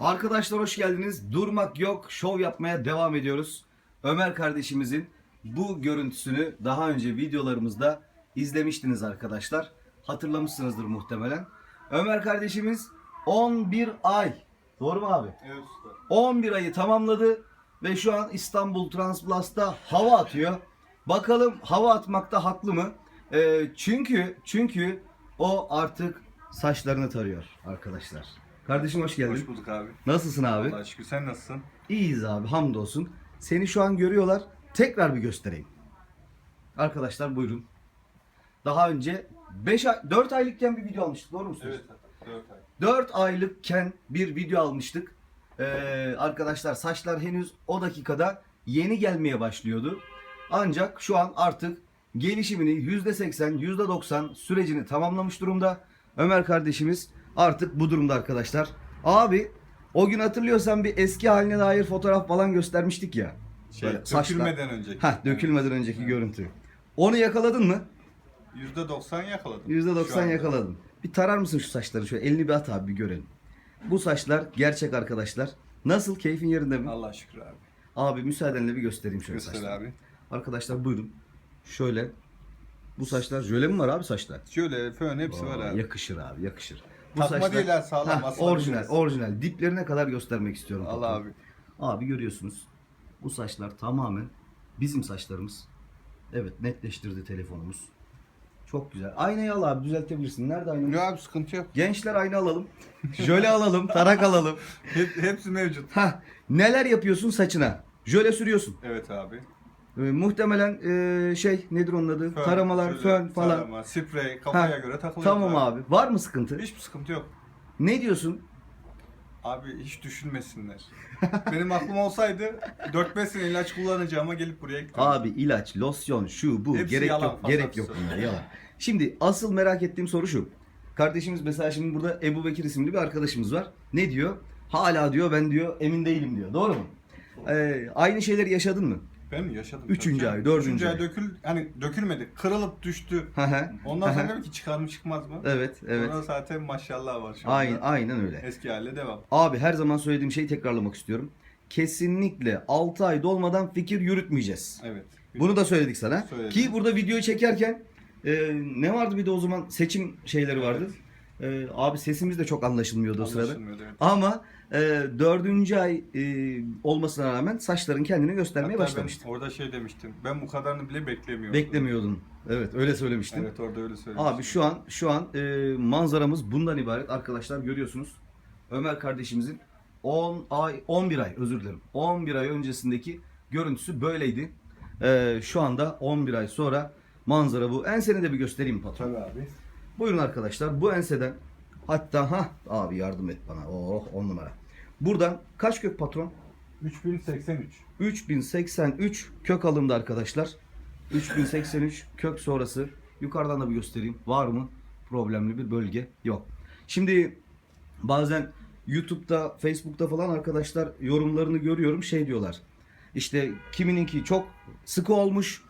Arkadaşlar hoş geldiniz. Durmak yok. Şov yapmaya devam ediyoruz. Ömer kardeşimizin bu görüntüsünü daha önce videolarımızda izlemiştiniz arkadaşlar. Hatırlamışsınızdır muhtemelen. Ömer kardeşimiz 11 ay. Doğru mu abi? Evet usta. 11 ayı tamamladı ve şu an İstanbul Transplus'ta hava atıyor. Bakalım hava atmakta haklı mı? Ee, çünkü çünkü o artık saçlarını tarıyor arkadaşlar. Kardeşim hoş geldin. Hoş bulduk abi. Nasılsın abi? Allah'a şükür sen nasılsın? İyiyiz abi hamdolsun. Seni şu an görüyorlar. Tekrar bir göstereyim. Arkadaşlar buyurun. Daha önce 5 ay, 4 aylıkken bir video almıştık doğru mu? Evet 4 ay. 4 aylıkken bir video almıştık. Ee, arkadaşlar saçlar henüz o dakikada yeni gelmeye başlıyordu. Ancak şu an artık gelişimini %80, %90 sürecini tamamlamış durumda. Ömer kardeşimiz artık bu durumda arkadaşlar. Abi o gün hatırlıyorsan bir eski haline dair fotoğraf falan göstermiştik ya. Şey, Böyle dökülmeden önceki. Heh, dökülmeden önceki Evet. görüntü. Onu yakaladın mı? %90 yakaladım. Şu %90 anda. yakaladın. Bir tarar mısın şu saçları şöyle elini bir at abi bir görelim. Bu saçlar gerçek arkadaşlar. Nasıl keyfin yerinde mi? Allah'a şükür abi. Abi müsaadenle bir göstereyim şöyle Göster saçları. abi. Arkadaşlar buyurun. Şöyle. Bu saçlar jöle mi var abi saçlar? Şöyle fön hepsi var Aa, abi. Yakışır abi yakışır. Bu Takma değil ha, sağlam, aslan orijinal biliriz. orijinal. Diplerine kadar göstermek istiyorum. Allah abi. Abi görüyorsunuz. Bu saçlar tamamen bizim saçlarımız. Evet netleştirdi telefonumuz. Çok güzel. Aynayı al abi düzeltebilirsin. Nerede aynamız? Yok abi sıkıntı yok. Gençler ayna alalım. Jöle alalım, tarak alalım. Hep, hepsi mevcut. Ha, neler yapıyorsun saçına? Jöle sürüyorsun. Evet abi. Ee, muhtemelen ee, şey nedir onun adı? Fön, Taramalar, şöyle fön falan. Tarama, sprey kafaya Ha, göre takılıyor. Tamam abi. Var mı sıkıntı? Hiçbir sıkıntı yok. Ne diyorsun? Abi hiç düşünmesinler. Benim aklım olsaydı 4-5 sene ilaç kullanacağıma gelip buraya gittim. Abi ilaç, losyon, şu bu Hepsi gerek yalan, yok. fazla Gerek bir yok sorun. bunlara yalan. Şimdi asıl merak ettiğim soru şu. Kardeşimiz mesela şimdi burada Ebu Bekir isimli bir arkadaşımız var. Ne diyor? Hala diyor ben diyor emin değilim diyor. Doğru mu? Ee, aynı şeyleri yaşadın mı? Ben yaşadım? Üçüncü ay, dördüncü Üçüncü ay ay. dökül, hani dökülmedi. Kırılıp düştü. Hı hı. Ondan sonra dedim ki çıkar mı çıkmaz mı? Evet, evet. Sonra zaten maşallah var şu anda. Aynen, aynen öyle. Eski haline devam. Abi her zaman söylediğim şeyi tekrarlamak istiyorum. Kesinlikle 6 ay dolmadan fikir yürütmeyeceğiz. Evet. Bunu da söyledik sana. Söyledim. Ki burada videoyu çekerken e, ne vardı bir de o zaman seçim şeyleri vardı. E, abi sesimiz de çok anlaşılmıyordu o sırada. Anlaşılmıyordu, evet. Ama e, dördüncü ay e, olmasına rağmen saçların kendini göstermeye Hatta başlamıştı. orada şey demiştim. Ben bu kadarını bile beklemiyordum. Beklemiyordun. Evet öyle söylemiştin. Evet orada öyle söylemiştim. Abi şu an şu an e, manzaramız bundan ibaret arkadaşlar görüyorsunuz. Ömer kardeşimizin 10 ay 11 ay özür dilerim. 11 ay öncesindeki görüntüsü böyleydi. E, şu anda 11 ay sonra manzara bu. Enseni de bir göstereyim patron. Tabii abi. Buyurun arkadaşlar bu enseden hatta ha abi yardım et bana. Oh 10 numara. Buradan kaç kök patron? 3083. 3083 kök alındı arkadaşlar. 3083 kök sonrası yukarıdan da bir göstereyim. Var mı? Problemli bir bölge yok. Şimdi bazen YouTube'da, Facebook'ta falan arkadaşlar yorumlarını görüyorum. Şey diyorlar. İşte kimininki çok sıkı olmuş,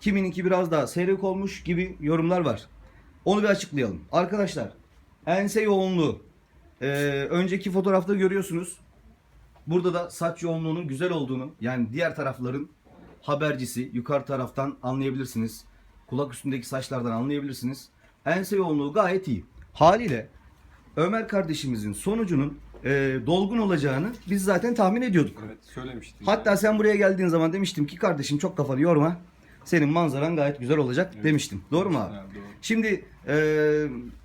kimininki biraz daha seyrek olmuş gibi yorumlar var. Onu bir açıklayalım. Arkadaşlar ense yoğunluğu ee, önceki fotoğrafta görüyorsunuz. Burada da saç yoğunluğunun güzel olduğunu yani diğer tarafların habercisi yukarı taraftan anlayabilirsiniz. Kulak üstündeki saçlardan anlayabilirsiniz. Ense yoğunluğu gayet iyi. Haliyle Ömer kardeşimizin sonucunun e, dolgun olacağını biz zaten tahmin ediyorduk. Evet söylemiştim. Hatta sen buraya geldiğin zaman demiştim ki kardeşim çok kafanı yorma. Senin manzaran gayet güzel olacak Evet. demiştim. Doğru mu abi? Evet, doğru. Şimdi e,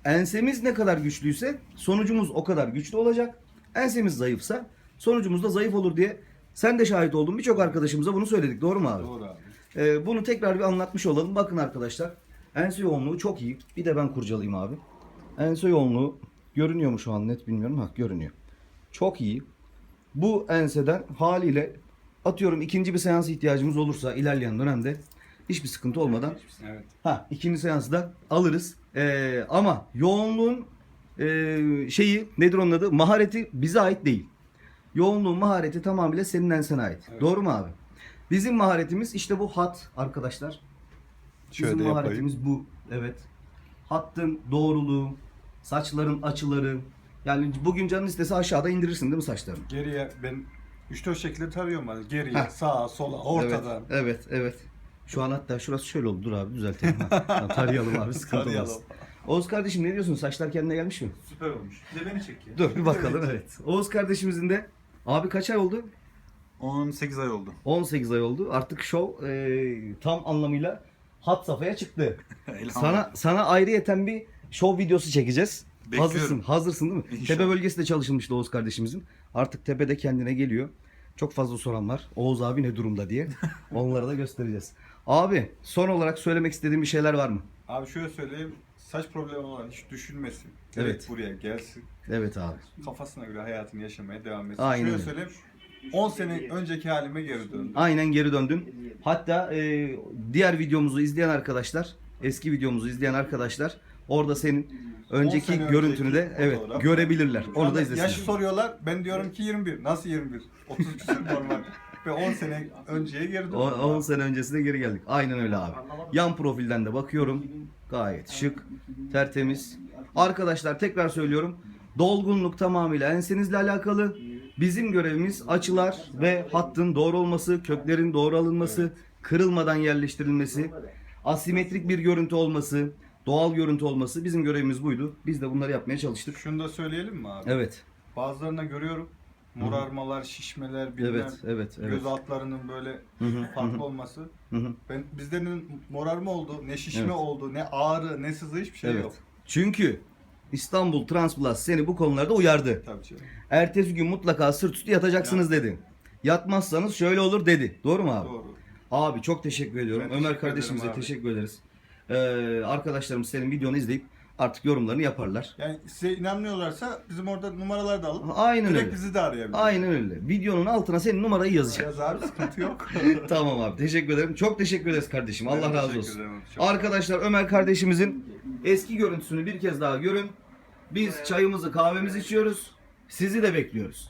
ensemiz ne kadar güçlüyse sonucumuz o kadar güçlü olacak. Ensemiz zayıfsa sonucumuz da zayıf olur diye sen de şahit oldun. Birçok arkadaşımıza bunu söyledik. Doğru mu abi? Doğru abi. E, bunu tekrar bir anlatmış olalım. Bakın arkadaşlar. Ense yoğunluğu çok iyi. Bir de ben kurcalayayım abi. Ense yoğunluğu görünüyor mu şu an net bilmiyorum. Ha görünüyor. Çok iyi. Bu enseden haliyle atıyorum ikinci bir seans ihtiyacımız olursa ilerleyen dönemde hiçbir sıkıntı olmadan Evet. Ha ikinci seansı da alırız. Ee, ama yoğunluğun e, şeyi nedir onun adı? Mahareti bize ait değil. Yoğunluğun mahareti tamamıyla senin ensene ait. Evet. Doğru mu abi? Bizim maharetimiz işte bu hat arkadaşlar. Bizim Şöyle yapayım. maharetimiz bu. Evet. Hattın doğruluğu, saçların açıları, Yani bugün canın istese aşağıda indirirsin değil mi saçlarını? Geriye ben 3-4 şekilde tarıyorum ben. Geriye, Heh. sağa, sola, ortadan. Evet, evet, evet. Şu an hatta şurası şöyle oldu. Dur abi düzeltelim. Ha. Ha, tarayalım abi sıkıntı Tarayalım. olmaz. Oğuz kardeşim ne diyorsun? Saçlar kendine gelmiş mi? Süper olmuş. Bir de beni çekiyor. Dur bir bakalım evet. Oğuz kardeşimizin de abi kaç ay oldu? 18 ay oldu. 18 ay oldu. Artık şov e, tam anlamıyla hat safhaya çıktı. Sana sana ayrıyeten bir şov videosu çekeceğiz. Bekliyorum. Hazırsın, hazırsın değil mi? İnşallah. Tepe bölgesi de çalışılmıştı Oğuz kardeşimizin. Artık tepede kendine geliyor. Çok fazla soran var. Oğuz abi ne durumda diye. Onları da göstereceğiz. Abi son olarak söylemek istediğin bir şeyler var mı? Abi şöyle söyleyeyim. Saç problemi olan hiç düşünmesin. Evet. Direkt buraya gelsin. Evet abi. Kafasına göre hayatını yaşamaya devam etsin. Aynen Şöyle öyle. söyleyeyim. 10 sene önceki halime geri döndüm. Aynen geri döndün. Hatta e, diğer videomuzu izleyen arkadaşlar, eski videomuzu izleyen arkadaşlar orada senin önceki sene görüntünü de önceki evet fotoğraf. görebilirler. Onu da Yaşı izlesinler. soruyorlar. Ben diyorum ki 21. Nasıl 21? 30 küsur normal. Ve 10 sene önceye geri döndüm. O- 10 sene öncesine geri geldik. Aynen öyle abi. Yan profilden de bakıyorum. Gayet şık, tertemiz. Arkadaşlar tekrar söylüyorum. Dolgunluk tamamıyla ensenizle alakalı. Bizim görevimiz açılar ve hattın doğru olması, köklerin doğru alınması, kırılmadan yerleştirilmesi, asimetrik bir görüntü olması, doğal görüntü olması bizim görevimiz buydu. Biz de bunları yapmaya çalıştık. Şunu da söyleyelim mi abi? Evet. Bazılarına görüyorum. Morarmalar, şişmeler, bilmem. Evet, evet, evet. Göz altlarının böyle farklı olması. Ben bizde ne morarma oldu, ne şişme Evet. oldu, ne ağrı, ne sızı hiçbir şey Evet. yok. Çünkü İstanbul Transplus seni bu konularda uyardı. Tabii canım. Ertesi gün mutlaka sırt üstü yatacaksınız dedi. Yatmazsanız şöyle olur dedi. Doğru mu abi? Doğru. Abi çok teşekkür ediyorum. Ben Ömer teşekkür kardeşimize teşekkür ederiz. Ee, arkadaşlarımız senin videonu izleyip artık yorumlarını yaparlar. Yani size inanmıyorlarsa bizim orada numaralar da alıp Aynen direkt öyle. bizi de arayabilir. Aynen öyle. Videonun altına senin numarayı yazacak. Yaz abi sıkıntı yok. tamam abi teşekkür ederim. Çok teşekkür ederiz kardeşim. Allah razı olsun. ederim. Arkadaşlar Ömer kardeşimizin eski görüntüsünü bir kez daha görün. Biz çayımızı kahvemizi içiyoruz. Sizi de bekliyoruz.